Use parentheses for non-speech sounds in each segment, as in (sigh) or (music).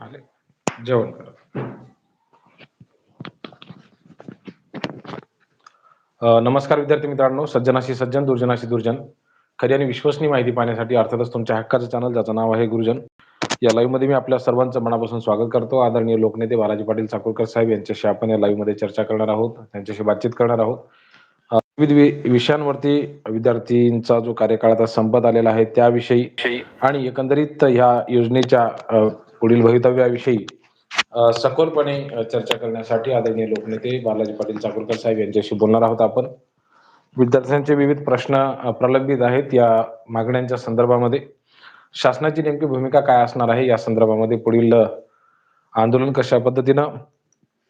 आले. जेवण करा. नमस्कार विद्यार्थी मित्रांनो. सज्जनाशी सज्जन दुर्जनाशी दुर्जन. खरी आणि विश्वसनीय माहिती पाहण्यासाठी अर्थातच तुमच्या हक्काचं चॅनल ज्याचं नाव आहे गुरुजन. या लाईव्हमध्ये मी आपल्या सर्वांचं मनापासून स्वागत करतो. आदरणीय लोकनेते बालाजी पाटील चाकूरकर साहेब यांच्याशी आपण या लाईव्हमध्ये चर्चा करणार आहोत. त्यांच्याशी बातचीत करणार आहोत. विविध विषयांवरती विद्यार्थींचा जो कार्यकाळ आता संपत आलेला आहे त्याविषयी आणि एकंदरीत ह्या योजनेच्या पुढील भवितव्याविषयी सखोलपणे चर्चा करण्यासाठी आदरणीय लोकनेते बालाजी पाटील चाकूरकर साहेब यांच्याशी बोलणार आहोत आपण. विद्यार्थ्यांचे विविध प्रश्न प्रलंबित आहेत या मागण्यांच्या संदर्भामध्ये. शासनाची नेमकी भूमिका काय असणार आहे या संदर्भामध्ये पुढील आंदोलन कशा पद्धतीनं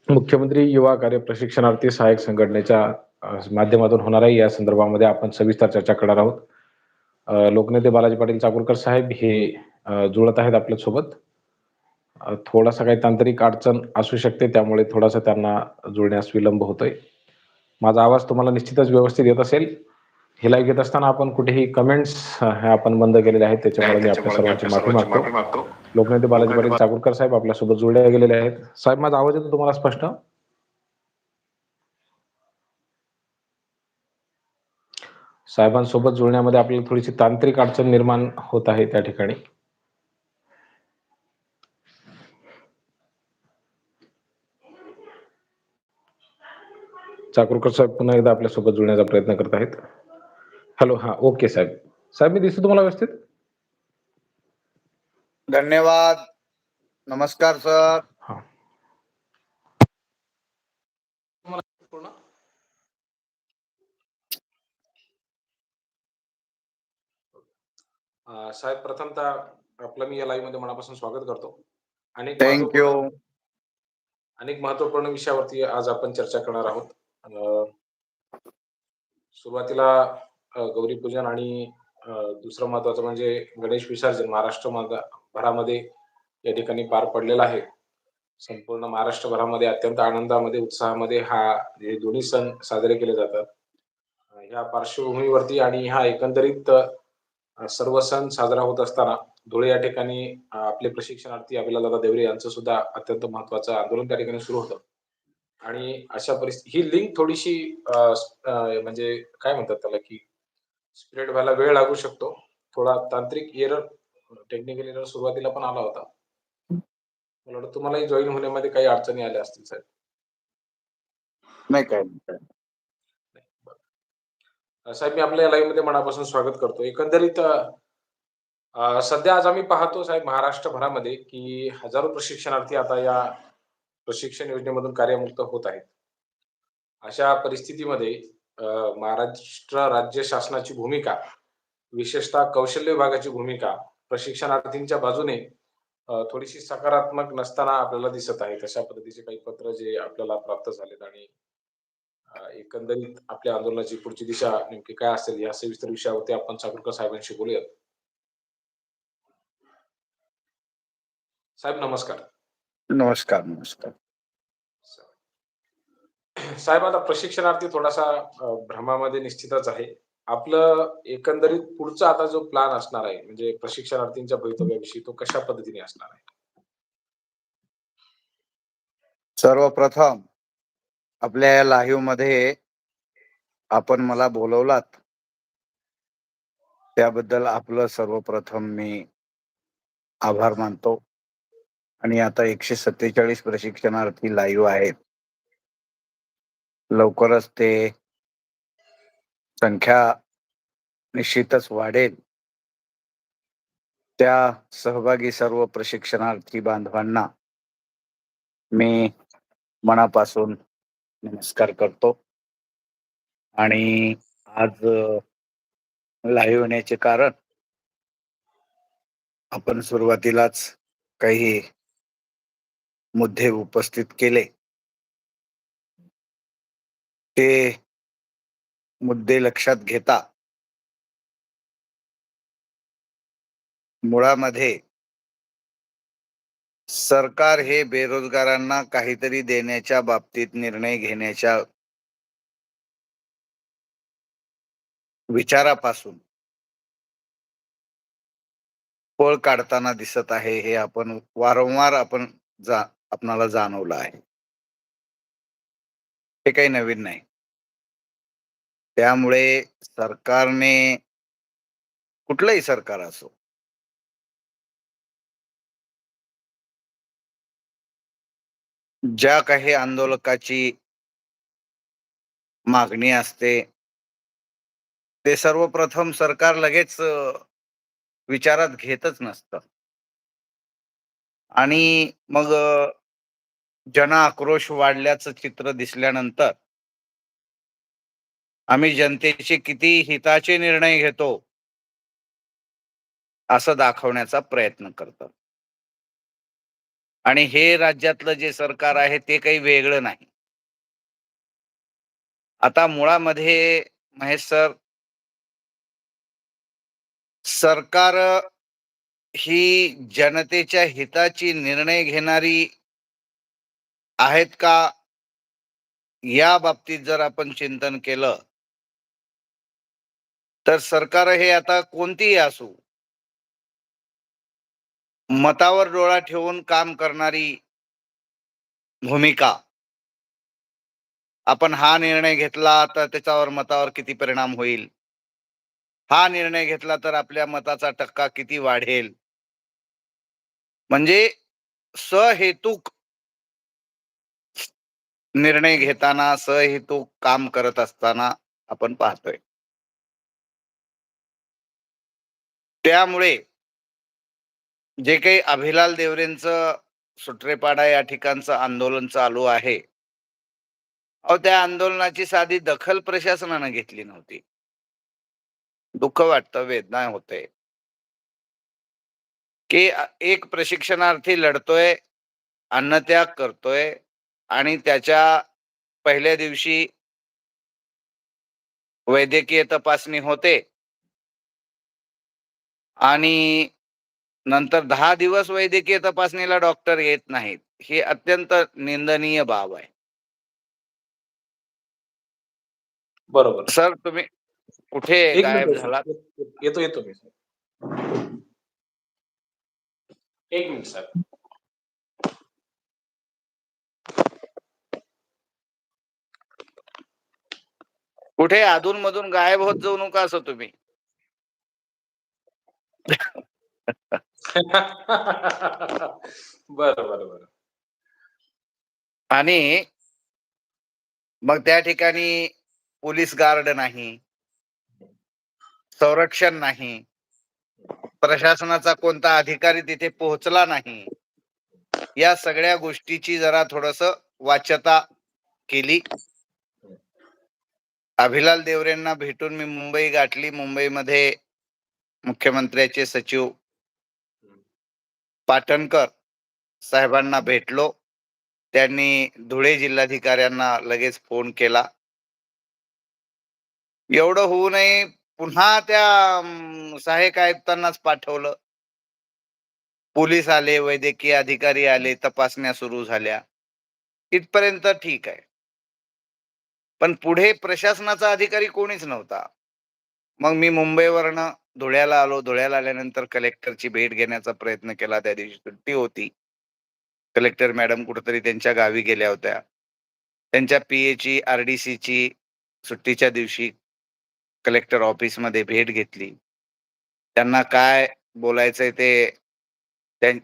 मुख्यमंत्री युवा कार्य प्रशिक्षणार्थी सहाय्यक संघटनेच्या माध्यमातून होणार आहे या संदर्भामध्ये आपण सविस्तर चर्चा करणार आहोत. लोकनेते बालाजी पाटील चाकूरकर साहेब हे जुळत आहेत आपल्यासोबत. सोबत थोडासा काही तांत्रिक अडचण असू शकते त्यामुळे थोडासा त्यांना जुळण्यास विलंब होतोय. माझा आवाज तुम्हाला निश्चितच व्यवस्थित येत असेल. हे लाईव्ह घेत असताना आपण कुठेही कमेंट्स आपण बंद केलेले आहेत त्याच्यामुळे मी आपल्या सर्वांची माफी मागतो. लोकनेते बालाजी पाटील चाकूरकर साहेब आपल्यासोबत जुळले गेलेले आहेत. साहेब माझा आवाज येतो तुम्हाला स्पष्ट? साहेबांसोबत जुळण्यामध्ये आपल्याला थोडीशी तांत्रिक अडचण निर्माण होत आहे त्या ठिकाणी. चाकूरकर साहेब पुन्हा एकदा आपल्यासोबत जुळण्याचा प्रयत्न करत आहेत. हॅलो हा ओके साहेब. साहेब मी दिसतो तुम्हाला व्यवस्थित? धन्यवाद. नमस्कार सर. हा. साहेब प्रथमतः आपलं मी या लाईव्हमध्ये मनापासून स्वागत करतो. आणि थँक्यू अनेक महत्त्वपूर्ण विषयावरती आज आपण चर्चा करणार आहोत. सुरुवातीला गौरीपूजन आणि दुसरं महत्वाचं म्हणजे गणेश विसर्जन महाराष्ट्र भरामध्ये या ठिकाणी पार पडलेला आहे. संपूर्ण महाराष्ट्रभरामध्ये अत्यंत आनंदामध्ये उत्साहामध्ये हा हे दोन्ही सण साजरे केले जातात. ह्या पार्श्वभूमीवरती आणि ह्या एकंदरीत सर्व सण साजरा होत असताना धुळे या ठिकाणी आपले प्रशिक्षणार्थी अभिलालदादा देवरे यांचं सुद्धा अत्यंत महत्वाचं आंदोलन त्या ठिकाणी सुरू होतं. आणि अशा परिस्थिती ही लिंक थोडीशी म्हणजे काय म्हणतात त्याला की स्प्रेड व्हायला वेळ लागू शकतो. थोडा तांत्रिक एरर टेक्निकल एरर सुरुवातीला पण आला होता. मला वाटतं तुम्हालाही जॉईन होण्यामध्ये काही अडचणी आल्या असतील साहेब. नाही काय साहेब मी आपल्या लाईव्हमध्ये मनापासून स्वागत करतो. एकंदरीत सध्या आज आम्ही पाहतो साहेब महाराष्ट्रभरामध्ये की हजारो प्रशिक्षणार्थी आता या प्रशिक्षण योजनेमधून कार्यमुक्त होत आहेत. अशा परिस्थितीमध्ये महाराष्ट्र राज्य शासनाची भूमिका विशेषतः कौशल्य विभागाची भूमिका प्रशिक्षणार्थींच्या बाजूने थोडीशी सकारात्मक नसताना आपल्याला दिसत आहे तशा पद्धतीचे काही पत्र जे आपल्याला प्राप्त झालेत आणि एकंदरीत आपल्या आंदोलनाची पुढची दिशा नेमकी काय असेल या सविस्तर विषयावरती आपण साखरकर साहेबांशी बोलूयात. साहेब नमस्कार. नमस्कार नमस्कार. साहेब आता प्रशिक्षणार्थी थोडासा भ्रमामध्ये निश्चितच आहे. आपलं एकंदरीत पुढचा आता जो प्लान असणार आहे म्हणजे प्रशिक्षणार्थींच्या भवितव्याविषयी तो कशा पद्धतीने असणार आहे? सर्वप्रथम आपल्या या लाईव्हमध्ये आपण मला बोलवलात. त्याबद्दल आपलं सर्वप्रथम मी आभार मानतो. आणि आता एकशे सत्तेचाळीस प्रशिक्षणार्थी लाईव्ह आहेत. लवकरच ते संख्या निश्चितच वाढेल. त्या सहभागी सर्व प्रशिक्षणार्थी बांधवांना मी मनापासून नमस्कार करतो. आणि आज लाईव्ह होण्याचे कारण आपण सुरुवातीलाच काही मुद्दे उपस्थित केले. ते मुद्दे लक्षात घेता. मुळामध्ये सरकार हे बेरोजगारांना काहीतरी देण्याच्या बाबतीत निर्णय घेण्याच्या विचारापासून पळ काढताना दिसत आहे हे आपण वारंवार आपण जा आपणाला जाणवलं आहे. हे काही नवीन नाही. त्यामुळे सरकारने कुठलंही सरकार असो ज्या काही आंदोलकाची मागणी असते ते सर्वप्रथम सरकार लगेच अ, विचारात घेतच नसतं. आणि मग अ, जन आक्रोश वाढल्याचं चित्र दिसल्यानंतर आम्ही जनतेचे किती हिताचे निर्णय घेतो असं दाखवण्याचा प्रयत्न करतात. आणि हे राज्यातलं जे सरकार आहे ते काही वेगळं नाही. आता मुळामध्ये महेश सर सरकार ही जनतेच्या हिताची निर्णय घेणारी आहेत का? या बाबतीत जर आपण चिंतन केलं तर सरकार हे आता कोणतीही असू मतावर डोळा ठेवून काम करणारी भूमिका. आपण हा निर्णय घेतला तर त्याच्यावर मतावर किती परिणाम होईल? हा निर्णय घेतला तर आपल्या मताचा टक्का किती वाढेल? म्हणजे सहेतुक निर्णय घेताना सहेतुक काम करत असताना आपण पाहतोय. त्यामुळे जे काही अभिलाल देवरेंचं सुट्रेपाडा या ठिकाणचं आंदोलन चालू आहे. अहो त्या आंदोलनाची साधी दखल प्रशासनानं घेतली नव्हती. दुःख वाटतं वेदना होते. की एक प्रशिक्षणार्थी लढतोय अन्नत्याग करतोय आणि त्याच्या पहिल्या दिवशी वैद्यकीय तपासणी होते. आणि नंतर दहा दिवस वैद्यकीय तपासणीला डॉक्टर येत नाहीत. ही अत्यंत निंदनीय बाब आहे. बरोबर. सर तुम्ही कुठे एक गायब झाला. येतो येतो मी सर. एक मिनिट सर. कुठे अधून मधून गायब होत जाऊ नका असं तुम्ही. (laughs) बरं बरं बरं. आणि मग त्या ठिकाणी पोलीस गार्ड नाही संरक्षण नाही प्रशासनाचा कोणता अधिकारी तिथे पोहोचला नाही या सगळ्या गोष्टीची जरा थोडस वाच्यता केली. अभिलाल देवरेंना भेटून मी मुंबई गाठली. मुंबईमध्ये मुख्यमंत्र्याचे सचिव पाटणकर साहेबांना भेटलो. त्यांनी धुळे जिल्हाधिकाऱ्यांना लगेच फोन केला. एवढं होऊ नये. पुन्हा त्या सहाय्यक आयुक्तांनाच पाठवलं. पोलीस आले वैद्यकीय अधिकारी आले तपासण्या सुरू झाल्या. इथपर्यंत ठीक आहे. पण पुढे प्रशासनाचा अधिकारी कोणीच नव्हता. मग मी मुंबईवरनं धुळ्याला आलो. धुळ्याला आल्यानंतर कलेक्टरची भेट घेण्याचा प्रयत्न केला. त्या दिवशी सुट्टी होती. कलेक्टर मॅडम कुठेतरी त्यांच्या गावी गेल्या होत्या. त्यांच्या पीएची आरडीसीची सुट्टीच्या दिवशी कलेक्टर ऑफिसमध्ये भेट घेतली. त्यांना काय बोलायचंय ते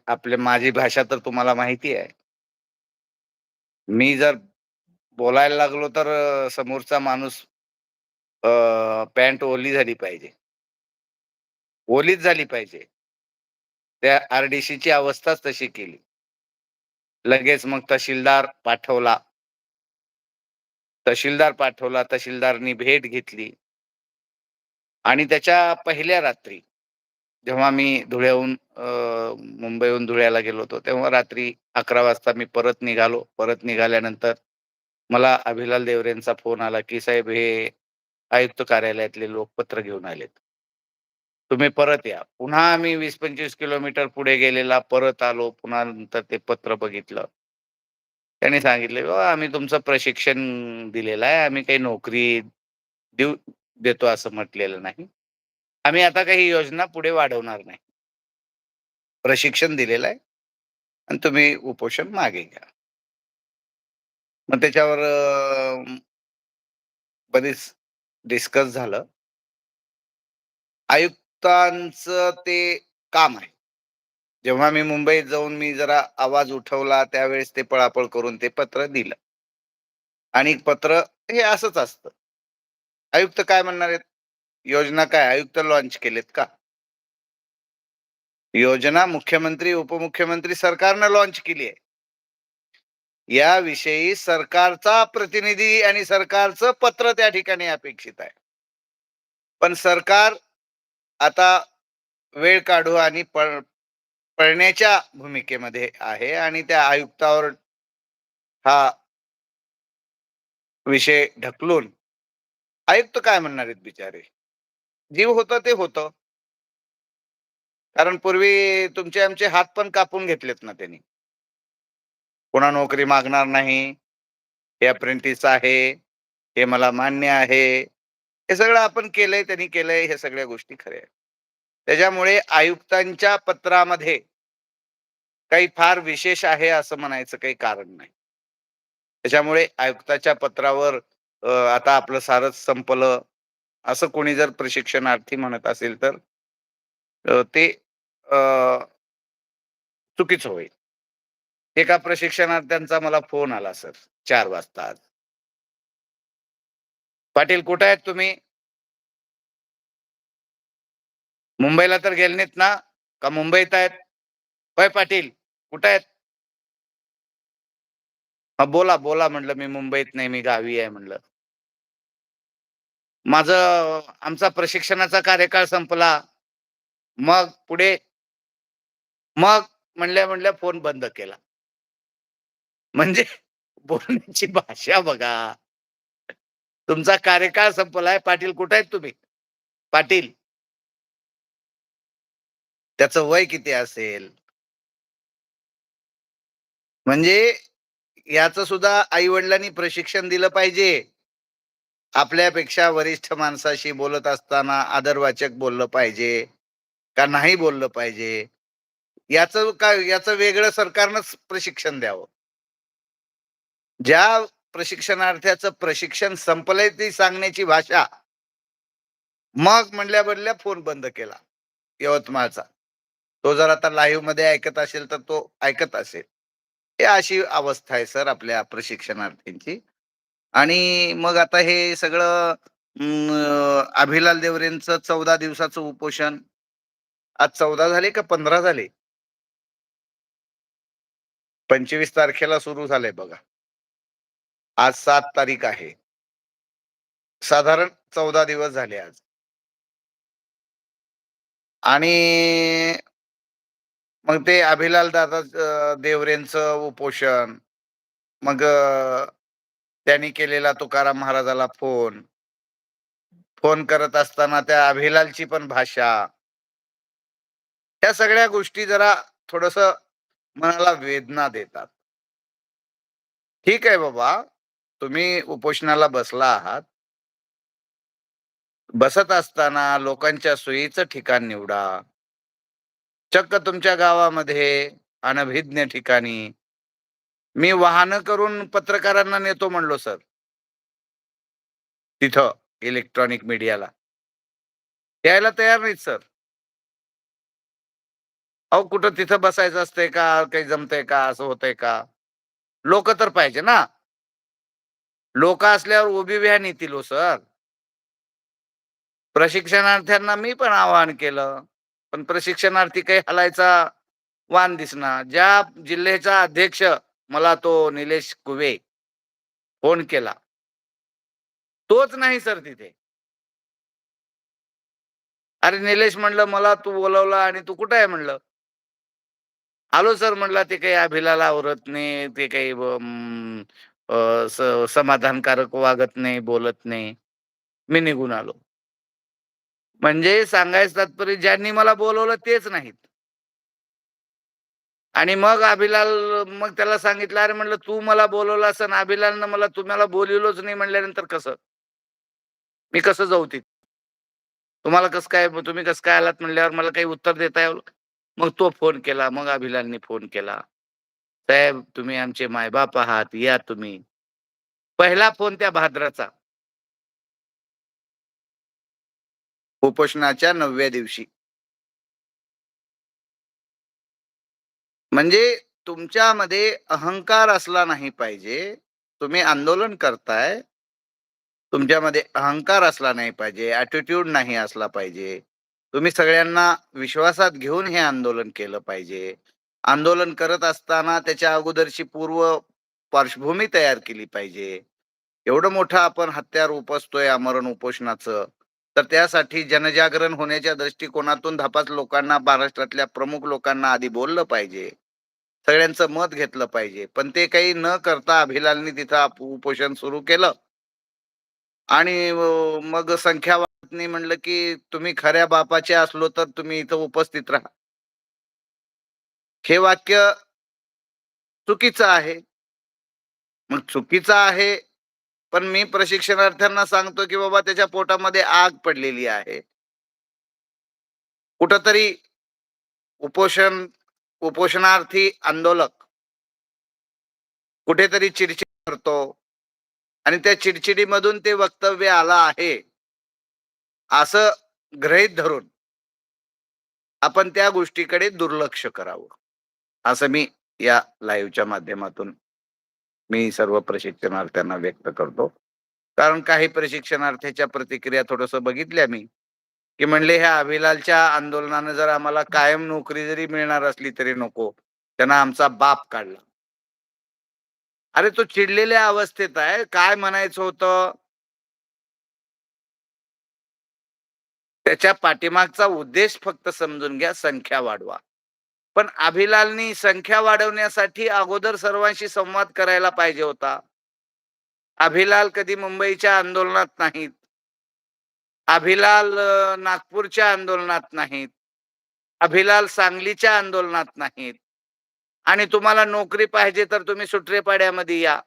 आपले माझी भाषा तर तुम्हाला माहिती आहे. मी जर बोलायला लागलो तर समोरचा माणूस पॅन्ट ओली झाली पाहिजे. ओलीच झाली पाहिजे. त्या आरडीसीची अवस्थाच तशी केली. लगेच मग तहसीलदार पाठवला. तहसीलदार पाठवला तहसीलदारनी भेट घेतली. आणि त्याच्या पहिल्या रात्री जेव्हा मी धुळ्याहून मुंबईहून धुळ्याला गेलो होतो तेव्हा रात्री अकरा वाजता मी परत निघालो. परत निघाल्यानंतर मला अभिलाल देवरेंचा फोन आला की साहेब हे आयुक्त कार्यालयातले लोक पत्र घेऊन आलेत. तुम्ही परत या. पुन्हा आम्ही वीस पंचवीस किलोमीटर पुढे गेलेला परत आलो. पुन्हा नंतर ते पत्र बघितलं. त्यांनी सांगितले हो, आम्ही तुमचं प्रशिक्षण दिलेलं आहे. आम्ही काही नोकरी देऊ देतो असं म्हटलेलं नाही. आम्ही आता काही योजना पुढे वाढवणार नाही. प्रशिक्षण दिलेलं आहे आणि तुम्ही उपोषण मागे घ्या. मग त्याच्यावर बरीच डिस्कस झालं. आयुक्तांचं ते काम आहे. जेव्हा मी मुंबईत जाऊन मी जरा आवाज उठवला त्यावेळेस ते पळापळ करून ते पत्र दिलं. आणि पत्र हे असंच असतं. आयुक्त काय म्हणणार आहेत? योजना काय? आयुक्त लॉन्च केलेत का? योजना मुख्यमंत्री उपमुख्यमंत्री सरकारनं लॉन्च केली आहे. याविषयी सरकारचा प्रतिनिधी आणि सरकारचं पत्र त्या ठिकाणी अपेक्षित आहे. पण सरकार आता वेळ काढू आणि पळण्याच्या भूमिकेमध्ये आहे आणि त्या आयुक्तावर हा विषय ढकलून आयुक्त काय म्हणणार आहेत बिचारे? जीव होतं ते होतं. कारण पूर्वी तुमचे आमचे हात पण कापून घेतलेत ना त्यांनी. कोणा नोकरी मागणार नाही. हे अप्रेंटिस आहे. हे मला मान्य आहे. हे सगळं आपण केलंय त्यांनी केलंय हे सगळ्या गोष्टी खऱ्या आहेत. त्याच्यामुळे आयुक्तांच्या पत्रामध्ये काही फार विशेष आहे असं म्हणायचं काही कारण नाही. त्याच्यामुळे आयुक्ताच्या पत्रावर आता आपलं सारच संपलं. असं कोणी जर प्रशिक्षणार्थी म्हणत असेल तर ते चुकीचं होईल. एका प्रशिक्षणार्थ्यांचा मला फोन आला सर. चार वाजता आज. पाटील कुठे आहेत तुम्ही? मुंबईला तर गेले नाहीत ना? का मुंबईत आहेत? होय पाटील कुठे आहेत? हा बोला बोला म्हणलं मी मुंबईत नाही मी गावी आहे म्हणलं माझं आमचा प्रशिक्षणाचा कार्यकाळ संपला. मग पुढे? मग म्हणल्या म्हणल्या फोन बंद केला. म्हणजे बोलण्याची भाषा बघा. तुमचा कार्यकाळ संपलाय पाटील कुठे आहेत तुम्ही? पाटील. त्याच वय किती असेल? म्हणजे याच सुद्धा आई वडिलांनी प्रशिक्षण दिलं पाहिजे. आपल्यापेक्षा वरिष्ठ माणसाशी बोलत असताना आदरवाचक बोललं पाहिजे का नाही बोललं पाहिजे? याचं का याचं वेगळं सरकारनंच प्रशिक्षण द्यावं. ज्या प्रशिक्षणार्थ्याचं प्रशिक्षण संपलंय ती सांगण्याची भाषा. मग म्हणल्या बदल्या फोन बंद केला यवतमाळचा. तो जर आता लाईव्हमध्ये ऐकत असेल तर तो ऐकत असेल. हे अशी अवस्था आहे सर आपल्या प्रशिक्षणार्थींची. आणि मग आता हे सगळं अभिलाल देवरेंचं चौदा दिवसाचं उपोषण. आज चौदा झाले का पंधरा झाले? पंचवीस तारखेला सुरू झालंय बघा. आज सात तारीख आहे. साधारण चौदा दिवस झाले आज. आणि मग ते अभिलाल दादा देवरेंचं उपोषण मग त्यांनी केलेला तुकाराम महाराजाला फोन. फोन करत असताना त्या अभिलालची पण भाषा. या सगळ्या गोष्टी जरा थोडस मनाला वेदना देतात. ठीक आहे बाबा. तुम्ही उपोषणाला बसला आहात. बसत असताना लोकांच्या सोयीचं ठिकाण निवडा. चक्क तुमच्या गावामध्ये अनभिज्ञ ठिकाणी. मी वाहन करून पत्रकारांना नेतो म्हणलो सर. तिथं इलेक्ट्रॉनिक मीडियाला. यायला तयार नाहीत सर. अहो कुठं तिथं बसायचं असतंय का? काही जमतंय का? असं होतंय का? लोक तर पाहिजे ना. लोक असल्यावर उभी व्हॅन येतील हो सर. प्रशिक्षणार्थ्यांना मी पण आवाहन केलं पण प्रशिक्षणार्थी काही हलायचा वान दिसना. ज्या जिल्ह्याचा अध्यक्ष मला तो निलेश कुवे फोन केला. तोच नाही सर तिथे. अरे निलेश म्हणलं मला तू बोलवला आणि तू कुठं आहे? म्हणलं. आलो सर म्हणला ते काही अभिलाला आवरत नाही ते काही अं, स- समाधानकारक वागत नाही बोलत नाही. मी निघून आलो. म्हणजे सांगायचं तात्पर्य ज्यांनी मला बोलवलं तेच नाहीत. आणि मग अभिलाल मग त्याला सांगितलं अरे म्हणलं तू मला बोलवलं असं अभिलालनं मला तुम्हाला बोलवलोच नाही म्हणल्यानंतर कसं? मी कसं जाऊ तिथे? तुम्हाला कसं काय तुम्ही कसं काय आलात म्हणल्यावर मला काही उत्तर देता यावं? मग तो फोन केला मग अभिलालनी फोन केला. साहेब तुम्ही आमचे मायबाप आहात या तुम्ही. पहिला फोन त्या भाद्राचा. उपोषणाच्या नवव्या दिवशी. म्हणजे तुमच्यामध्ये अहंकार असला नाही पाहिजे. तुम्ही आंदोलन करताय. तुमच्यामध्ये अहंकार असला नाही पाहिजे. ॲटिट्यूड नाही असला पाहिजे. तुम्ही सगळ्यांना विश्वासात घेऊन हे आंदोलन केलं पाहिजे. आंदोलन करत असताना त्याच्या अगोदरची पूर्व पार्श्वभूमी तयार केली पाहिजे. एवढं मोठं आपण हत्यार उपसतोय आमरण उपोषणाचं तर त्यासाठी जनजागरण होण्याच्या दृष्टिकोनातून धापाच लोकांना महाराष्ट्रातल्या प्रमुख लोकांना आधी बोललं पाहिजे. सगळ्यांचं मत घेतलं पाहिजे. पण ते काही न करता अभिलालनी तिथं उपोषण सुरू केलं. आणि मग संख्या म्हणलं की तुम्ही खऱ्या बापाचे असलो तर तुम्ही इथं उपस्थित राहा. हे वाक्य चुकीचं आहे. मग चुकीचं आहे पण मी प्रशिक्षणार्थ्यांना सांगतो की बाबा त्याच्या पोटामध्ये आग पडलेली आहे. कुठंतरी उपोषण उपोषणार्थी आंदोलक कुठेतरी चिडचिड करतो आणि त्या चिडचिडीमधून ते वक्तव्य आलं आहे. असं गृहीत धरून आपण त्या गोष्टीकडे दुर्लक्ष करावं. असं मी या लाईव्हच्या माध्यमातून मी सर्व प्रशिक्षणार्थ्यांना व्यक्त करतो. कारण काही प्रशिक्षणार्थ्याच्या प्रतिक्रिया थोडस बघितल्या मी की म्हणले ह्या अभिलालच्या आंदोलनानं जर आम्हाला कायम नोकरी जरी मिळणार असली तरी नको. त्यांना आमचा बाप काढला. अरे तो चिडलेल्या अवस्थेत आहे. काय म्हणायचं होतं? त्याच्या पाठीमागचा उद्देश फक्त समजून घ्या संख्या वाढवा. पण अभिलालनी संख्या वाढवण्यासाठी अगोदर सर्वांशी संवाद करायला पाहिजे होता. अभिलाल कधी मुंबईच्या आंदोलनात नाहीत. अभिलाल नागपूरच्या आंदोलनात नाहीत. अभिलाल सांगलीच्या आंदोलनात नाहीत. आणि तुम्हाला नोकरी पाहिजे तर तुम्ही सुट्रेपाड्यामध्ये या.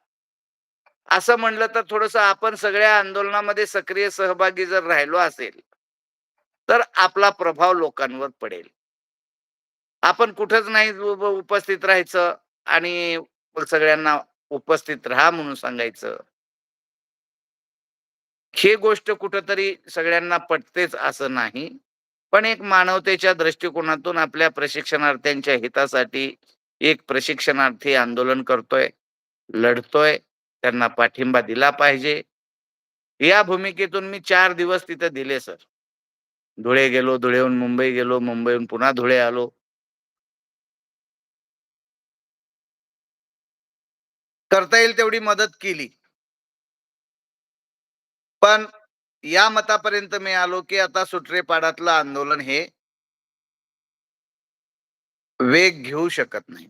असं म्हणलं तर थोडस आपण सगळ्या आंदोलनामध्ये सक्रिय सहभागी जर राहिलो असेल तर आपला प्रभाव लोकांवर पडेल. आपण कुठंच नाही उपस्थित राहायचं आणि सगळ्यांना उपस्थित राहा म्हणून सांगायचं. हे गोष्ट कुठंतरी सगळ्यांना पटतेच असं नाही. पण एक मानवतेच्या दृष्टिकोनातून आपल्या प्रशिक्षणार्थ्यांच्या हितासाठी एक प्रशिक्षणार्थी आंदोलन करतोय लढतोय त्यांना पाठिंबा दिला पाहिजे. या भूमिकेतून मी चार दिवस तिथे दिले सर. धुळे गेलो धुळेहून मुंबई गेलो मुंबईहून पुन्हा धुळे आलो. करता येईल तेवढी मदत केली. पण या मतापर्यंत मी आलो की आता सुटरेपाडातलं आंदोलन हे वेग घेऊ शकत नाही.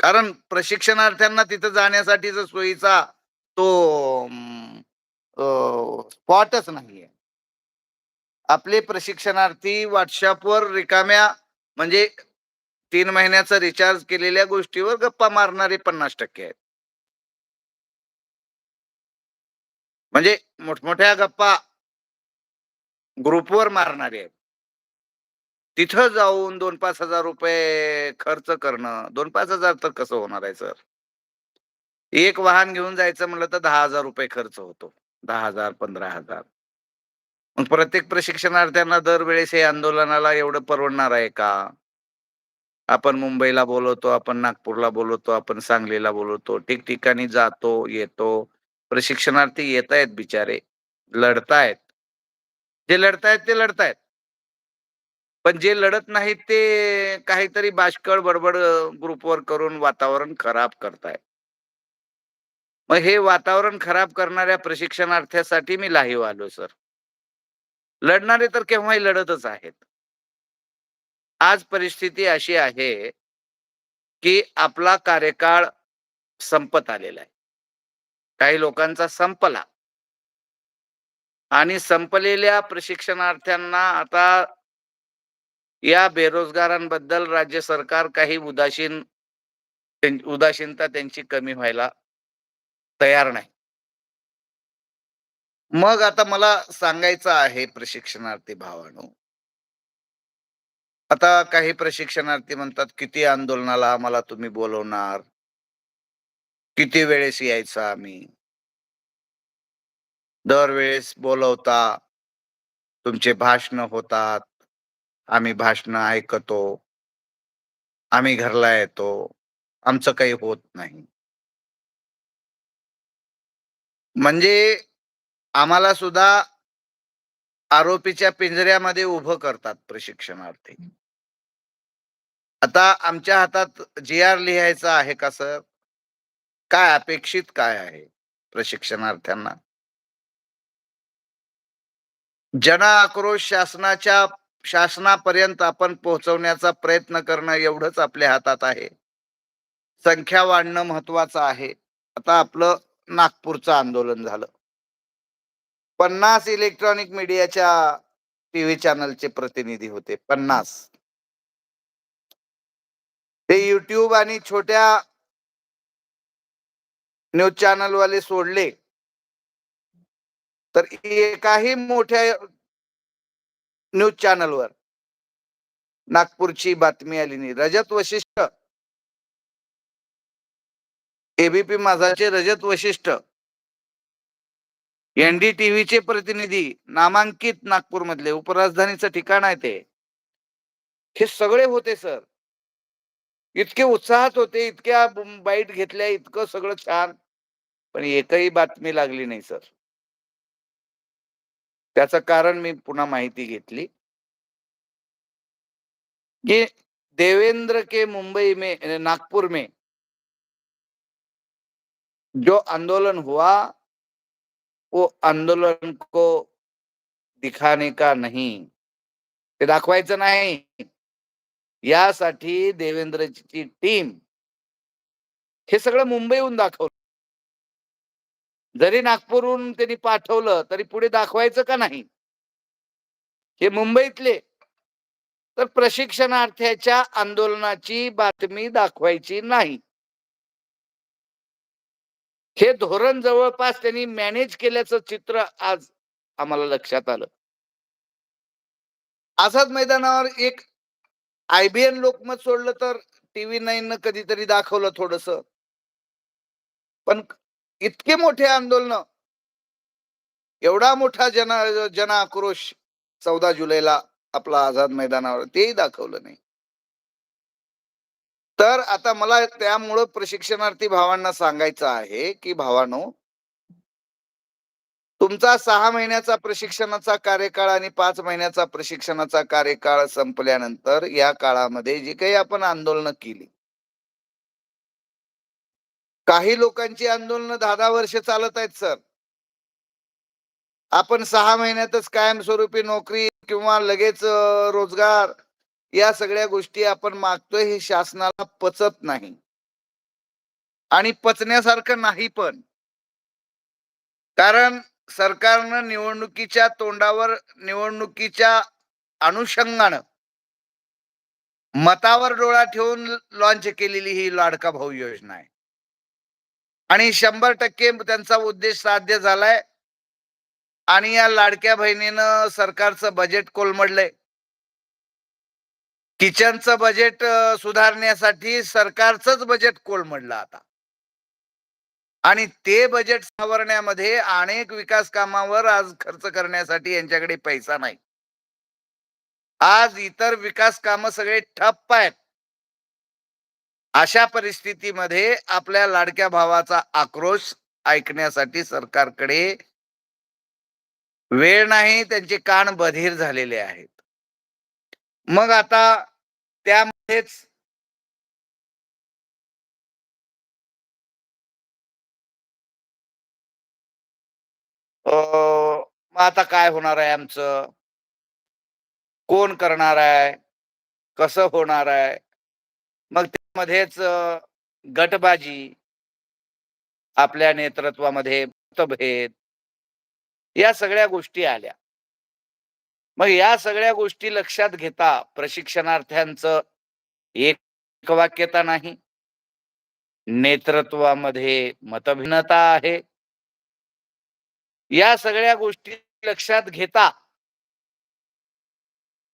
कारण प्रशिक्षणार्थ्यांना तिथं जाण्यासाठी सोयीचा तो स्पॉटच नाहीये. आपले प्रशिक्षणार्थी व्हॉट्सअपवर रिकाम्या म्हणजे तीन महिन्याचा रिचार्ज केलेल्या गोष्टीवर गप्पा मारणारे पन्नास टक्के आहेत. म्हणजे मोठमोठ्या गप्पा ग्रुपवर मारणारे आहेत. तिथं जाऊन दोन पाच हजार रुपये खर्च करणं दोन पाच हजार तर कसं होणार आहे सर? एक वाहन घेऊन जायचं म्हणलं तर दहा हजार रुपये खर्च होतो. दहा हजार पंधरा हजार. मग प्रत्येक प्रशिक्षणार्थ्यांना दरवेळेस हे आंदोलनाला एवढं परवडणार आहे का? आपण मुंबईला बोलवतो आपण नागपूरला बोलवतो आपण सांगलीला बोलवतो. ठिकठिकाणी जातो येतो. प्रशिक्षणार्थी येत आहेत बिचारे. लढतायत. जे लढतायत ते लढतायत. पण जे लढत नाहीत ते काहीतरी बाष्कळ बडबड ग्रुपवर करून वातावरण खराब करतायत. मग हे वातावरण खराब करणाऱ्या प्रशिक्षणार्थ्यासाठी मी लाहीव आलो सर. लढणारे तर केव्हाही लढतच आहेत. आज परिस्थिती अशी आहे की आपला कार्यकाळ संपत आलेला आहे. काही लोकांचा संपला. आणि संपलेल्या प्रशिक्षणार्थ्यांना आता या बेरोजगारांबद्दल राज्य सरकार काही उदासीन उदासीनता त्यांची कमी व्हायला तयार नाही. मग आता मला सांगायचं आहे प्रशिक्षणार्थी भावानो आता काही प्रशिक्षणार्थी म्हणतात किती आंदोलनाला आम्हाला तुम्ही बोलवणार? किती वेळेस यायचं आम्ही? दरवेळेस बोलवता तुमचे भाषण होतात आम्ही भाषण ऐकतो आम्ही घरला येतो आमचं काही होत नाही. म्हणजे आम्हाला सुद्धा आरोपीच्या पिंजऱ्यामध्ये उभं करतात प्रशिक्षणार्थी. आता आमच्या हातात जी आर लिहायचं आहे का सर? काय अपेक्षित काय आहे प्रशिक्षणार्थ्यांना? जन आक्रोश शासनाच्या शासनापर्यंत आपण पोहोचवण्याचा प्रयत्न करणं एवढंच आपल्या हातात आहे. संख्या वाढणं महत्वाचं आहे. आता आपलं नागपूरचं आंदोलन झालं. पन्नास इलेक्ट्रॉनिक मीडियाच्या टीव्ही चॅनलचे प्रतिनिधी होते पन्नास. ते युट्यूब आणि छोट्या न्यूज चॅनल वाले सोडले. तर एकाही मोठ्या न्यूज चॅनलवर नागपूरची बातमी आली नाही. रजत वशिष्ठ. एबीपी माझाचे रजत वशिष्ठ. एनडीटीव्हीचे प्रतिनिधी नामांकित नागपूर मधले उपराजधानीचं ठिकाण आहे ते. हे सगळे होते सर. इतके उत्साहात होते इतक्या बाईट घेतल्या इतकं सगळं छान. पण एकही बातमी लागली नाही सर. त्याचं कारण मी पुन्हा माहिती घेतली. की देवेंद्र के मुंबई में नागपुर में. जो आंदोलन हुआ वो आंदोलन को दिखाने का नहीं. ते दाखवायचं नाही. यासाठी देवेंद्रची टीम हे सगळं मुंबईहून दाखवलं. जरी नागपूरहून त्यांनी पाठवलं तरी पुढे दाखवायचं का नाही? हे मुंबईतले. तर प्रशिक्षणार्थ्याच्या आंदोलनाची बातमी दाखवायची नाही. हे धोरण जवळपास त्यांनी मॅनेज केल्याचं चित्र आज आम्हाला लक्षात आलं. आझाद मैदानावर एक आयबीएन लोकमत सोडलं तर टीव्ही नाईन न कधीतरी दाखवलं थोडस. पण इतके मोठे आंदोलन. एवढा मोठा जन जन आक्रोश चौदा जुलैला आपला आझाद मैदानावर तेही दाखवलं नाही. तर आता मला त्यामुळं प्रशिक्षणार्थी भावांना सांगायचं आहे की भावानो तुमचा सहा महिन्याचा प्रशिक्षणाचा कार्यकाळ आणि पाच महिन्याचा प्रशिक्षणाचा कार्यकाळ संपल्यानंतर या काळामध्ये जी काही आपण आंदोलन केली. काही लोकांची आंदोलन दहा दहा वर्ष चालत आहेत सर. आपण सहा महिन्यातच कायमस्वरूपी नोकरी किंवा लगेच रोजगार या सगळ्या गोष्टी आपण मागतोय हे शासनाला पचत नाही. आणि पचण्यासारखं नाही पण. कारण सरकारनं निवडणुकीच्या तोंडावर निवडणुकीच्या अनुषंगानं मतावर डोळा ठेवून लॉन्च केलेली ही लाडका भाऊ योजना आहे. आणि शंभर टक्के त्यांचा उद्देश साध्य झालाय. आणि या लाडक्या बहिणीनं सरकारचं बजेट कोलमडलंय. किचनचं बजेट सुधारण्यासाठी सरकारचंच बजेट कोलमडलं आता. आणि ते बजेट सावरण्यामध्ये अनेक विकास कामावर आज खर्च करण्यासाठी यांच्याकडे पैसा नाही. आज इतर विकास काम सगळे ठप्प आहेत. अशा परिस्थितीमध्ये आपल्या लाडक्या भावाचा आक्रोश ऐकण्यासाठी सरकारकडे वेळ नाही त्यांचे कान बधीर झालेले आहेत. मग आता त्यामध्येच मग आता काय होणार आहे आमचं? कोण करणार आहे? कसं होणार आहे? मग त्यामध्येच गटबाजी. आपल्या नेतृत्वामध्ये मतभेद. या सगळ्या गोष्टी आल्या. मग या सगळ्या गोष्टी लक्षात घेता प्रशिक्षणार्थ्यांचं एक वाक्यता नाही. नेतृत्वामध्ये मतभिन्नता आहे. या सगळ्या गोष्टी लक्षात घेता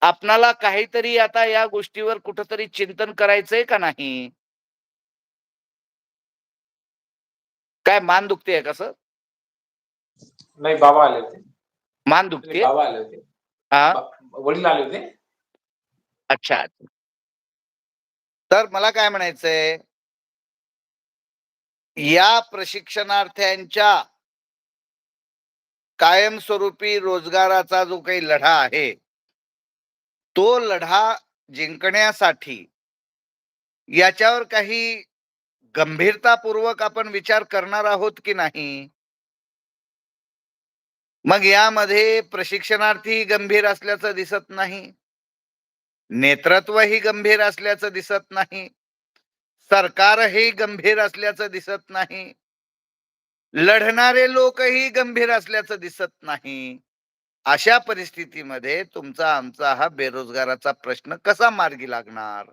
आपणाला काहीतरी आता या गोष्टीवर कुठंतरी चिंतन करायचंय का नाही? काय मान दुखते कसं नाही बाबा आले होते. मान दुखते बाबा आले होते. हा? वडील आले होते. अच्छा. तर मला काय म्हणायचंय? या प्रशिक्षणार्थ्यांच्या कायमस्वरूपी रोजगाराचा जो काही लढा आहे तो लढा जिंकण्यासाठी याच्यावर काही गंभीरतापूर्वक आपण विचार करणार आहोत की नाही? मग यामध्ये प्रशिक्षणार्थी गंभीर असल्याचं दिसत नाही. नेतृत्वही गंभीर असल्याचं दिसत नाही. सरकारही गंभीर असल्याचं दिसत नाही. लढणारे लोकही गंभीर असल्याचं दिसत नाही. अशा परिस्थितीमध्ये तुमचा आमचा हा बेरोजगाराचा प्रश्न कसा मार्गी लागणार?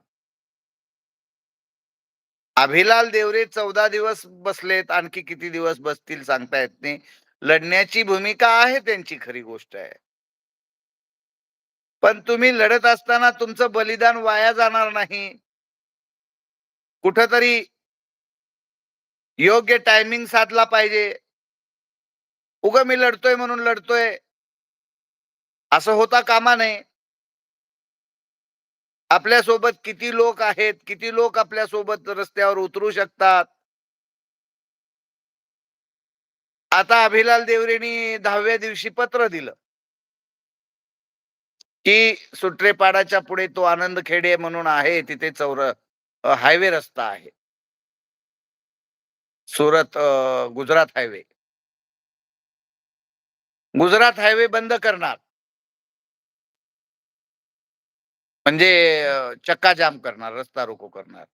अभिलाल देवरे चौदा दिवस बसलेत आणखी किती दिवस बसतील सांगता येत नाही. लढण्याची भूमिका आहे त्यांची खरी गोष्ट आहे. पण तुम्ही लढत असताना तुमचं बलिदान वाया जाणार नाही. कुठतरी योग्य टायमिंग साधला पाहिजे. उग मी लढतोय म्हणून लढतोय. असं होता कामा नये. आपल्यासोबत किती लोक आहेत किती लोक आपल्यासोबत रस्त्यावर उतरू शकतात? आता अभिलाल देवरेनी दहाव्या दिवशी पत्र दिलं. की सुट्रेपाडाच्या पुढे तो आनंद खेडे म्हणून आहे तिथे चौर हायवे रस्ता आहे. सुरत गुजरात हायवे. गुजरात हायवे बंद करणार. म्हणजे अ, चक्का जाम करणार रस्ता रोको करणार.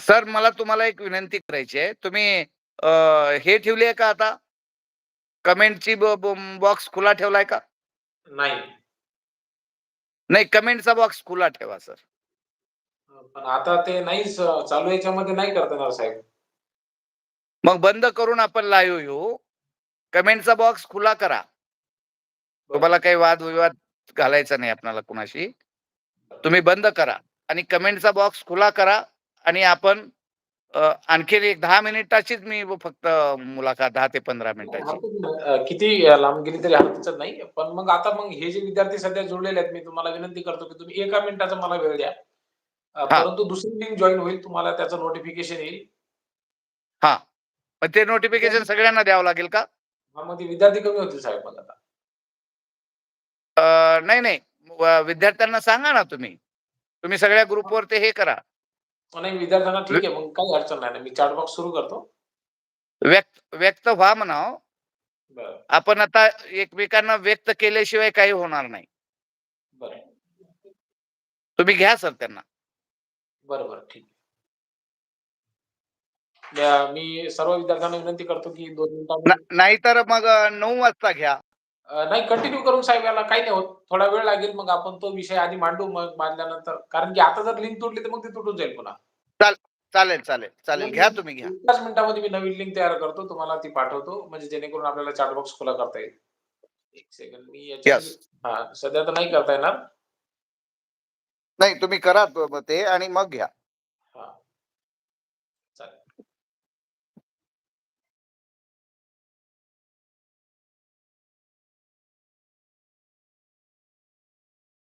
सर मला तुम्हाला एक विनंती करायची आहे. तुम्ही हे ठेवली आहे का आता? कमेंटची बॉक्स खुला ठेवलाय का? नाही. नाही कमेंटचा बॉक्स खुला ठेवा सर. पण आता ते नाही चालू याच्यामध्ये नाही करता येणार साहेब. मग बंद करून आपण लाईव्ह येऊ. कमेंटचा बॉक्स खुला करा. तुम्हाला काही वादविवाद घालायचा नाही आपल्याला कुणाशी. तुम्ही बंद करा आणि कमेंटचा बॉक्स खुला करा आणि आपण आणखीन एक दहा मिनिटाचीच मी फक्त मुलाखत दहा ते पंधरा मिनिटाची. किती लांब गेली तरी हरकत नाही पण मग आता मग हे जे विद्यार्थी सध्या जोडलेले आहेत मी तुम्हाला विनंती करतो की तुम्ही एका मिनिटाचा मला वेळ द्या. परंतु दुसरी लिंक जॉईन होईल तुम्हाला त्याचं नोटिफिकेशन येईल. पण ते नोटिफिकेशन सगळ्यांना द्यावं लागेल का? हा, विद्यार्थी कमी होतील साहेब मग आता. नाही नाही. विद्यार्थ्यांना सांगा ना तुम्ही. तुम्ही सगळ्या ग्रुपवर ते हे करा. नाही विद्यार्थ्यांना ठीक आहे मग काही अडचण नाही. मी चॅट बॉक्स सुरू करतो. व्यक्त व्यक्त व्हा म्हणाव. बरं. आपण आता एकमेकांना व्यक्त केल्याशिवाय काही होणार नाही. तुम्ही घ्या सर त्यांना. बरं बरं ठीक आहे. मी सर्व विद्यार्थ्यांना विनंती करतो की दोन मिनिटांमध्ये नाहीतर मग नऊ वाजता घ्या. अं, नाही कंटिन्यू करून साहेब याला काही नाही होत. थोडा वेळ लागेल मग आपण तो विषय आधी मांडू मग मांडल्यानंतर. कारण की आता जर लिंक तुटली तर मग ती तुटून जाईल पुन्हा. चालेल चालेल चालेल. घ्या तुम्ही घ्या. पाच मिनिटामध्ये मी नवीन लिंक तयार करतो तुम्हाला ती पाठवतो. म्हणजे जेणेकरून आपल्याला चॅट बॉक्स खुला करता येईल. एक सेकंड मी याच्या Yes. हा सध्या तर नाही करता येणार. नाही तुम्ही करा ते आणि मग घ्या.